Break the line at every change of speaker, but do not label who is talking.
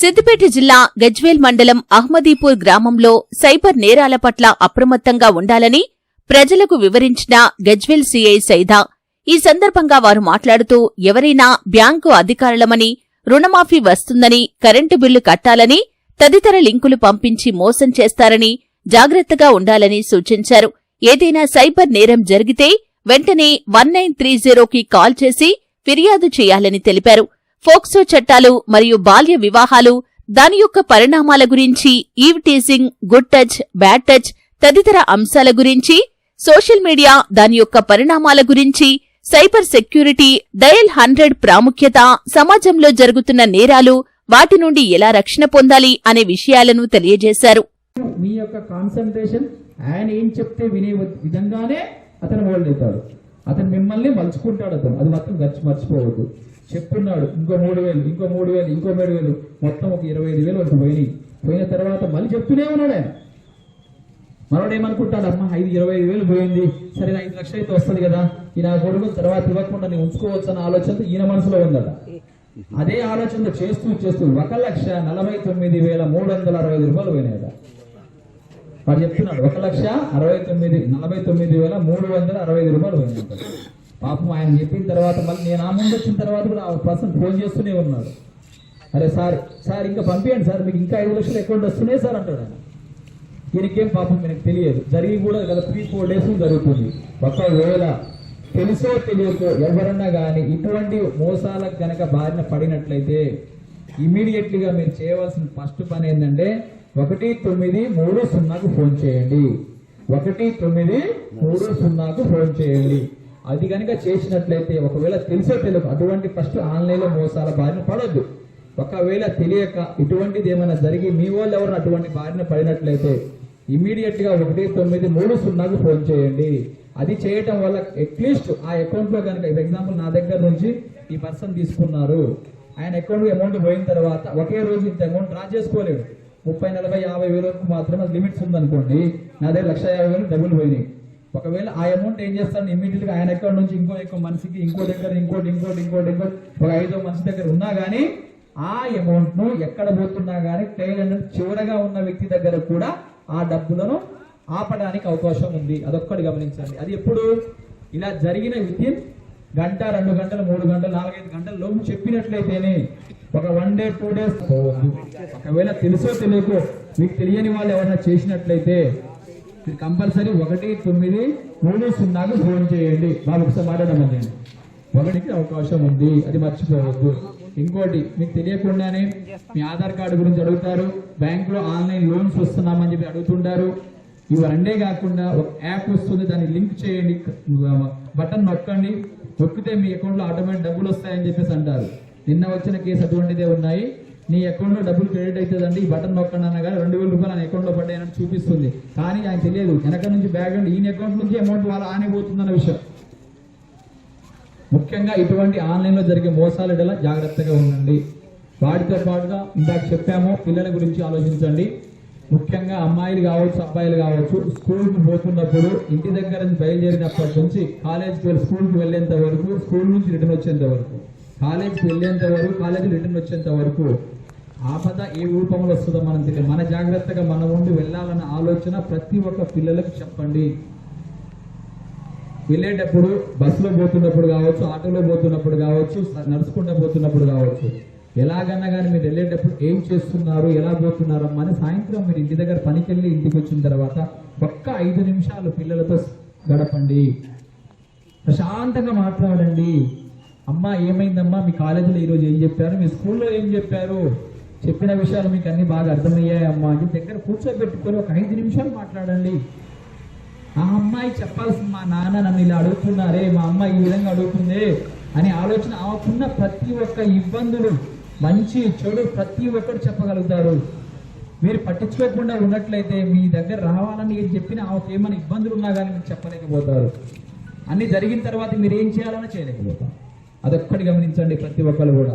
సిద్దిపేట జిల్లా గజ్వేల్ మండలం అహ్మదీపూర్ గ్రామంలో సైబర్ నేరాల పట్ల అప్రమత్తంగా ఉండాలని ప్రజలకు వివరించిన గజ్వేల్ సీఐ సైదా. ఈ సందర్భంగా వారు మాట్లాడుతూ ఎవరైనా బ్యాంకు అధికారులమని రుణమాఫీ వస్తుందని కరెంటు బిల్లు కట్టాలని తదితర లింకులు పంపించి మోసం చేస్తారని జాగ్రత్తగా ఉండాలని సూచించారు. ఏదైనా సైబర్ నేరం జరిగితే వెంటనే వన్ నైన్ త్రీ జీరోకి కాల్ చేసి ఫిర్యాదు చేయాలని తెలిపారు. ఫోక్సో చట్టాలు మరియు బాల్య వివాహాలు దాని యొక్క పరిణామాల గురించి eve teasing good touch bad touch తదితర అంశాల గురించి సోషల్ మీడియా దాని యొక్క పరిణామాల గురించి సైబర్ సెక్యూరిటీ డయల్ హండ్రెడ్ ప్రాముఖ్యత సమాజంలో జరుగుతున్న నేరాలు వాటి నుండి ఎలా రక్షణ పొందాలి అనే విషయాలను తెలియజేశారు.
మీ యొక్క కాన్సన్ట్రేషన్ ఆయన ఏం చెప్తే వినే విధంగానే అతను హోల్డ్ అవుతాడు అతను మిమ్మల్ని మలుచుకుంటాడు అతను. అది మాత్రం గర్చి మర్చిపోవద్దు. చెప్తున్నాడు ఇంకో మూడు వేలు ఇంకో మూడు వేలు ఇంకో మూడు వేలు. మొత్తం ఒక ఇరవై ఐదు వేలు వరకు పోయినాయి. పోయిన తర్వాత మళ్ళీ చెప్తూనే ఉన్నాడు. ఆయన మనోడు ఏమనుకుంటాడు అమ్మ ఐదు ఇరవై ఐదు వేలు పోయింది. సరే ఐదు లక్షలు అయితే వస్తుంది కదా. ఈ నా కొడుకు తర్వాత ఇవ్వకుండా నేను ఉంచుకోవచ్చు అన్న ఆలోచనతో ఈయన మనసులో ఉందట. అదే ఆలోచన చేస్తూ చేస్తూ ఒక లక్ష నలభై తొమ్మిది వేల మూడు వందల అరవై ఐదు రూపాయలు పోయినాయట. వాడు చెప్తున్నాడు ఒక లక్ష అరవై తొమ్మిది నలభై తొమ్మిది వేల మూడు వందల అరవై ఐదు రూపాయలు పోయినాయట పాపం ఆయన చెప్పిన తర్వాత మళ్ళీ నేను ఆ ముందు వచ్చిన తర్వాత కూడా ఆ పర్సన్ ఫోన్ చేస్తూనే ఉన్నాడు. అరే సార్ సార్ ఇంకా పంపించండి సార్ మీకు ఇంకా ఐదు లక్షలు అకౌంట్ వస్తున్నాయి సార్ అంటాడు ఆయన. పాపం మీకు తెలియదు. జరిగి కూడా గత త్రీ ఫోర్ డేస్ జరుగుతుంది. ఒకవేళ తెలుసో తెలియకో ఎవరన్నా కానీ ఇటువంటి మోసాలకు కనుక బారిన పడినట్లయితే ఇమీడియట్లీగా మీరు చేయవలసిన ఫస్ట్ పని ఏంటంటే ఒకటి తొమ్మిది మూడు సున్నాకు ఫోన్ చేయండి. ఒకటి తొమ్మిది మూడు సున్నాకు ఫోన్ చేయండి. అది కనుక చేసినట్లయితే ఒకవేళ తెలుసో తెలియక అటువంటి ఫస్ట్ ఆన్లైన్లో మోసాల బారిన పడొద్దు. ఒకవేళ తెలియక ఇటువంటిది ఏమైనా జరిగి మీ వాళ్ళు ఎవరు అటువంటి బారిన పడినట్లయితే ఇమీడియట్గా ఒకటి తొమ్మిది మూడు సున్నాకు ఫోన్ చేయండి. అది చేయటం వల్ల అట్లీస్ట్ ఆ అకౌంట్లో కనుక ఎగ్జాంపుల్ నా దగ్గర నుంచి ఈ పర్సన్ తీసుకున్నారు. ఆయన అకౌంట్ అమౌంట్ పోయిన తర్వాత ఒకే రోజు ఇంత అమౌంట్ డ్రా చేసుకోలేడు. ముప్పై నలభై యాభై వేల వరకు మాత్రమే లిమిట్స్ ఉందనుకోండి నా దగ్గర లక్ష యాభై వేలు డబ్బులు పోయినాయి. ఒకవేళ ఆ అమౌంట్ ఏం చేస్తాను? ఇమీడియట్గా ఆయన అకౌంట్ నుంచి ఇంకో ఎక్కువ మనిషికి ఇంకో దగ్గర ఇంకోటి ఇంకోటి ఇంకోటి ఇంకోటి ఒక ఐదో మనిషి దగ్గర ఉన్నా గానీ ఆ అమౌంట్ను ఎక్కడ పోతున్నా గానీ క్లెయిమ్ చివరగా ఉన్న వ్యక్తి దగ్గర కూడా ఆ డబ్బులను ఆపడానికి అవకాశం ఉంది. అదొక్కటి గమనించండి. అది ఎప్పుడు? ఇలా జరిగిన వితిన్ గంట రెండు గంటలు మూడు గంటలు నాలుగైదు గంటల లోపు చెప్పినట్లయితేనే ఒక వన్ డే టూ డేస్ ఒకవేళ తెలుసో తెలియకో మీకు తెలియని వాళ్ళు ఎవరైనా చేసినట్లయితే కంపల్సరీ ఒకటి తొమ్మిది మూడు సున్నాకు ఫోన్ చేయండి. బాబు ఒకసారి మాట్లాడమని ఒకటికి అవకాశం ఉంది. అది మర్చిపోవద్దు. ఇంకోటి మీకు తెలియకుండానే మీ ఆధార్ కార్డు గురించి అడుగుతారు. బ్యాంకులో ఆన్లైన్ లోన్స్ వస్తున్నామని చెప్పి అడుగుతుంటారు. ఇవి రెండే కాకుండా ఒక యాప్ వస్తుంది. దాన్ని లింక్ చేయండి. బటన్ నొక్కండి. నొక్కితే మీ అకౌంట్లో ఆటోమేటిక్ డబ్బులు వస్తాయని చెప్పేసి అంటారు. నిన్న వచ్చిన కేసు అటువంటిదే ఉన్నాయి. నీ అకౌంట్లో డబ్బులు క్రెడిట్ అవుతుందండి. ఈ బటన్ నొక్కండి అనగా రెండు వేల రూపాయలు ఆయన అకౌంట్లో పడ్డాయని చూపిస్తుంది. కానీ ఆయన తెలియదు. వెనక నుంచి బ్యాగ్ అండి ఈయన అకౌంట్ నుంచి అమౌంట్ వాళ్ళ ఆనే పోతుందన్న విషయం. ముఖ్యంగా ఇటువంటి ఆన్లైన్లో జరిగే మోసాల ఎడల జాగ్రత్తగా ఉండండి. వాటితో పాటుగా ఇందాక చెప్పాము పిల్లల గురించి ఆలోచించండి. ముఖ్యంగా అమ్మాయిలు కావచ్చు అబ్బాయిలు కావచ్చు స్కూల్కి పోతున్నప్పుడు ఇంటి దగ్గర నుంచి బయలుదేరినప్పటి నుంచి కాలేజ్కి వెళ్ళి స్కూల్కి వెళ్ళేంత వరకు స్కూల్ నుంచి రిటర్న్ వచ్చేంత వరకు కాలేజీకి వెళ్ళేంత వరకు కాలేజీ రిటర్న్ వచ్చేంత వరకు ఆపద ఏ రూపంలో వస్తుందో మనం తెలియదు. మన జాగ్రత్తగా మనం ఉండి వెళ్ళాలన్న ఆలోచన ప్రతి ఒక్క పిల్లలకు చెప్పండి. వెళ్ళేటప్పుడు బస్సులో పోతున్నప్పుడు కావచ్చు ఆటోలో పోతున్నప్పుడు కావచ్చు నడుచుకుంటూ పోతున్నప్పుడు కావచ్చు ఎలాగన్నా కానీ మీరు వెళ్ళేటప్పుడు ఏం చేస్తున్నారు ఎలా పోతున్నారమ్మా అని సాయంత్రం మీరు ఇంటి దగ్గర పనికి వెళ్ళి ఇంటికి వచ్చిన తర్వాత ఒక్క ఐదు నిమిషాలు పిల్లలతో గడపండి. ప్రశాంతంగా మాట్లాడండి. అమ్మా ఏమైందమ్మా? మీ కాలేజీలో ఈరోజు ఏం చెప్పారు? మీ స్కూల్లో ఏం చెప్పారు? చెప్పిన విషయాలు మీకు అన్ని బాగా అర్థమయ్యాయి అమ్మా అని దగ్గర కూర్చోబెట్టుకొని ఒక ఐదు నిమిషాలు మాట్లాడండి. ఆ అమ్మాయి చెప్పాల్సి మా నాన్న నన్ను ఇలా అడుగుతున్నారే మా అమ్మాయి ఈ విధంగా అడుగుతుంది అని ఆలోచన ఆమెకున్న ప్రతి ఒక్క ఇబ్బందులు మంచి చెడు ప్రతి ఒక్కరు చెప్పగలుగుతారు. మీరు పట్టించుకోకుండా ఉన్నట్లయితే మీ దగ్గర రావాలని ఏం చెప్పినా ఆమెకు ఏమైనా ఇబ్బందులు ఉన్నా కానీ మీరు చెప్పలేకపోతారు. అన్ని జరిగిన తర్వాత మీరు ఏం చేయాలన్నా చేయలేకపోతారు. అదొక్కటి గమనించండి ప్రతి ఒక్కరు కూడా.